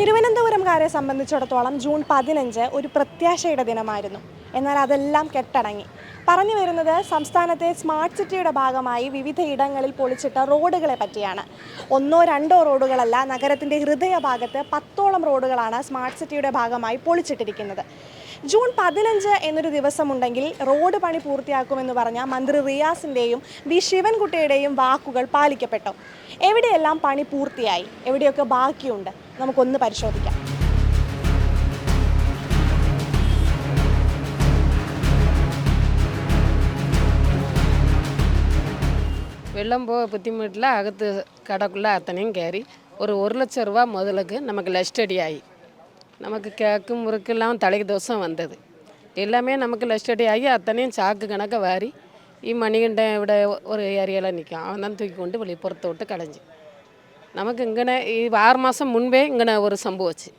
തിരുവനന്തപുരംകാരെ സംബന്ധിച്ചിടത്തോളം ജൂൺ പതിനഞ്ച് ഒരു പ്രത്യാശയുടെ ദിനമായിരുന്നു. എന്നാൽ അതെല്ലാം കെട്ടടങ്ങി. പറഞ്ഞു വരുന്നത് സംസ്ഥാനത്തെ സ്മാർട്ട് സിറ്റിയുടെ ഭാഗമായി വിവിധ ഇടങ്ങളിൽ പൊളിച്ചിട്ട റോഡുകളെ പറ്റിയാണ്. ഒന്നോ രണ്ടോ റോഡുകളല്ല നഗരത്തിന്റെ ഹൃദയഭാഗത്ത് പത്തോളം റോഡുകളാണ് സ്മാർട്ട് സിറ്റിയുടെ ഭാഗമായി പൊളിച്ചിട്ടിരിക്കുന്നത്. ജൂൺ പതിനഞ്ച് എന്നൊരു ദിവസമുണ്ടെങ്കിൽ റോഡ് പണി പൂർത്തിയാക്കുമെന്ന് പറഞ്ഞ മന്ത്രി റിയാസിൻ്റെയും വി ശിവൻകുട്ടിയുടെയും വാക്കുകൾ പാലിക്കപ്പെട്ടു എവിടെയെല്ലാം പണി പൂർത്തിയായി എവിടെയൊക്കെ ബാക്കിയുണ്ട് നമുക്കൊന്ന് പരിശോധിക്കാം வெள்ளம் போக புத்திமுட்டில் அகத்து கடைக்குள்ளே அத்தனையும் கேரி ஒரு ஒரு லட்ச ரூபா முதலுக்கு நமக்கு லஸ்டடி ஆகி நமக்கு கேக்கு முறுக்கெல்லாம் தலைக்கு தோசம் வந்தது எல்லாமே நமக்கு லஸ்டடி ஆகி அத்தனையும் சாக்கு கணக்க வாரி ഈ മണികണ്ഠൻ ഇവിടെ ഒരു ഏരിയയിൽ നിൽക്കും അവൻ തന്നെ തൂക്കിക്കൊണ്ട് വെളി പുറത്ത് വിട്ട് കളഞ്ഞു നമുക്ക് ഇങ്ങനെ ഈ ആറ് മാസം മുൻപേ ഇങ്ങനെ ഒരു സംഭവിച്ചു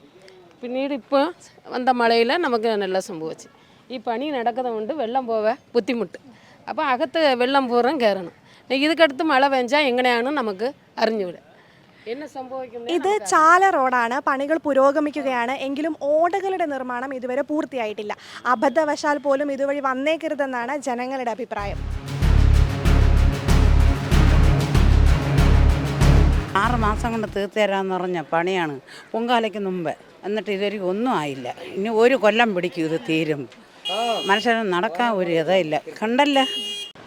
പിന്നീട് ഇപ്പോൾ വന്ന മഴയിൽ നമുക്ക് നല്ല സംഭവിച്ചു ഈ പണി നടക്കുന്നതുകൊണ്ട് വെള്ളം പോവാൻ ബുദ്ധിമുട്ട് അപ്പോൾ അകത്ത് വെള്ളം പൂർവ്വം കയറണം ഇതൊക്കടുത്ത് മഴ പെഞ്ചാൽ എങ്ങനെയാണ് നമുക്ക് അറിഞ്ഞുകൂടെ എന്നെ സംഭവിക്കുന്നത് ഇത് ചാല റോഡാണ്. പണികൾ പുരോഗമിക്കുകയാണ്. എങ്കിലും ഓടകളുടെ നിർമ്മാണം ഇതുവരെ പൂർത്തിയായിട്ടില്ല. അബദ്ധവശാൽ പോലും ഇതുവഴി വന്നേക്കരുതെന്നാണ് ജനങ്ങളുടെ അഭിപ്രായം. ആറ് മാസം കൊണ്ട് തീർത്തു തരാമെന്ന് പറഞ്ഞ പണിയാണ്. പൊങ്കാലയ്ക്ക് മുമ്പ്. എന്നിട്ട് ഇതുവരെ ഒന്നും ആയില്ല. ഇനി ഒരു കൊല്ലം പിടിക്കും ഇത് തീരും. മനുഷ്യന് നടക്കാൻ ഒരു ഇതയില്ല. കണ്ടല്ല?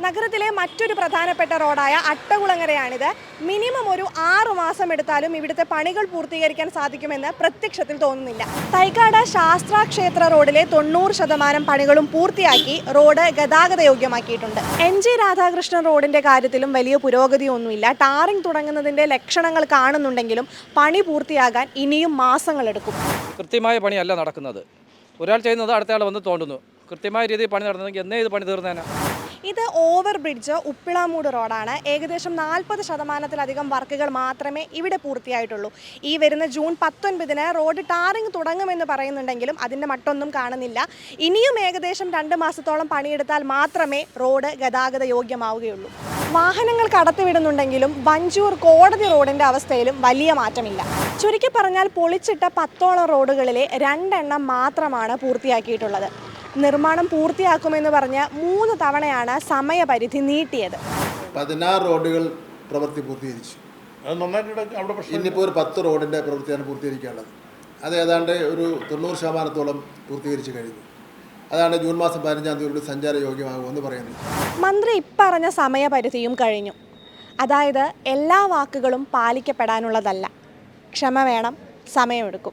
നഗരത്തിലെ മറ്റൊരു പ്രധാനപ്പെട്ട റോഡായ അട്ടകുളങ്ങരയാണിത്. മിനിമം ഒരു ആറു മാസം എടുത്താലും ഇവിടുത്തെ പണികൾ പൂർത്തീകരിക്കാൻ സാധിക്കുമെന്ന് പ്രത്യക്ഷത്തിൽ തോന്നുന്നില്ല. തൈക്കാട് ശാസ്ത്ര ക്ഷേത്ര റോഡിലെ തൊണ്ണൂറ് ശതമാനം പണികളും പൂർത്തിയാക്കി റോഡ് ഗതാഗത യോഗ്യമാക്കിയിട്ടുണ്ട് എൻ ജി രാധാകൃഷ്ണൻ റോഡിന്റെ കാര്യത്തിലും വലിയ പുരോഗതിയൊന്നുമില്ല. ടാറിംഗ് തുടങ്ങുന്നതിന്റെ ലക്ഷണങ്ങൾ കാണുന്നുണ്ടെങ്കിലും പണി പൂർത്തിയാകാൻ ഇനിയും മാസങ്ങൾ മാസങ്ങളെടുക്കും. കൃത്യമായ പണിയല്ല നടക്കുന്നത്. ഒരാൾ ചെയ്യുന്നത് അടുത്തയാൾ വന്ന് തോണ്ടുന്നു. കൃത്യമായ രീതിയിൽ പണി നടന്നെങ്കിൽ എന്നേ ഇത് പണി തീർന്നേനെ. ഇത് ഓവർ ബ്രിഡ്ജ് ഉപ്പിളാമൂട് റോഡാണ്. ഏകദേശം നാൽപ്പത് ശതമാനത്തിലധികം വർക്കുകൾ മാത്രമേ ഇവിടെ പൂർത്തിയായിട്ടുള്ളൂ. ഈ വരുന്ന ജൂൺ പത്തൊൻപതിന് റോഡ് ടാറിംഗ് തുടങ്ങുമെന്ന് പറയുന്നുണ്ടെങ്കിലും അതിന്റെ മട്ടൊന്നും കാണുന്നില്ല. ഇനിയും ഏകദേശം രണ്ട് മാസത്തോളം പണിയെടുത്താൽ മാത്രമേ റോഡ് ഗതാഗത യോഗ്യമാവുകയുള്ളൂ. വാഹനങ്ങൾ കടത്തിവിടുന്നുണ്ടെങ്കിലും വഞ്ചൂർ കോടതി റോഡിന്റെ അവസ്ഥയിലും വലിയ മാറ്റമില്ല. ചുരുക്കി പറഞ്ഞാൽ പൊളിച്ചിട്ട പത്തോളം റോഡുകളിലെ രണ്ടെണ്ണം മാത്രമാണ് പൂർത്തിയാക്കിയിട്ടുള്ളത്. നിർമ്മാണം പൂർത്തിയാക്കുമെന്ന് പറഞ്ഞ് മൂന്ന് തവണയാണ് സമയപരിധി നീട്ടിയത്. പതിനാറ് റോഡുകൾ പ്രവൃത്തി പൂർത്തീകരിച്ചു. അത് അവിടെ പ്രശ്നം ഇന്നിപ്പോൾ ഒരു പത്ത് റോഡിന്റെ പ്രവൃത്തിയാണ് പൂർത്തീകരിക്കേണ്ടത് അത് ഏതാണ്ട് ഒരു തൊണ്ണൂറ് ശതമാനത്തോളം പൂർത്തീകരിച്ച് കഴിഞ്ഞു. അതാണ് ജൂൺ മാസം പതിനഞ്ചാം തീയതി സഞ്ചാര യോഗ്യമാകുമെന്ന് പറയുന്നത്. മന്ത്രി ഇപ്പറഞ്ഞ സമയപരിധിയും കഴിഞ്ഞു. അതായത് എല്ലാ വാക്കുകളും പാലിക്കപ്പെടാനുള്ളതല്ല. ക്ഷമ വേണം സമയമെടുക്കും.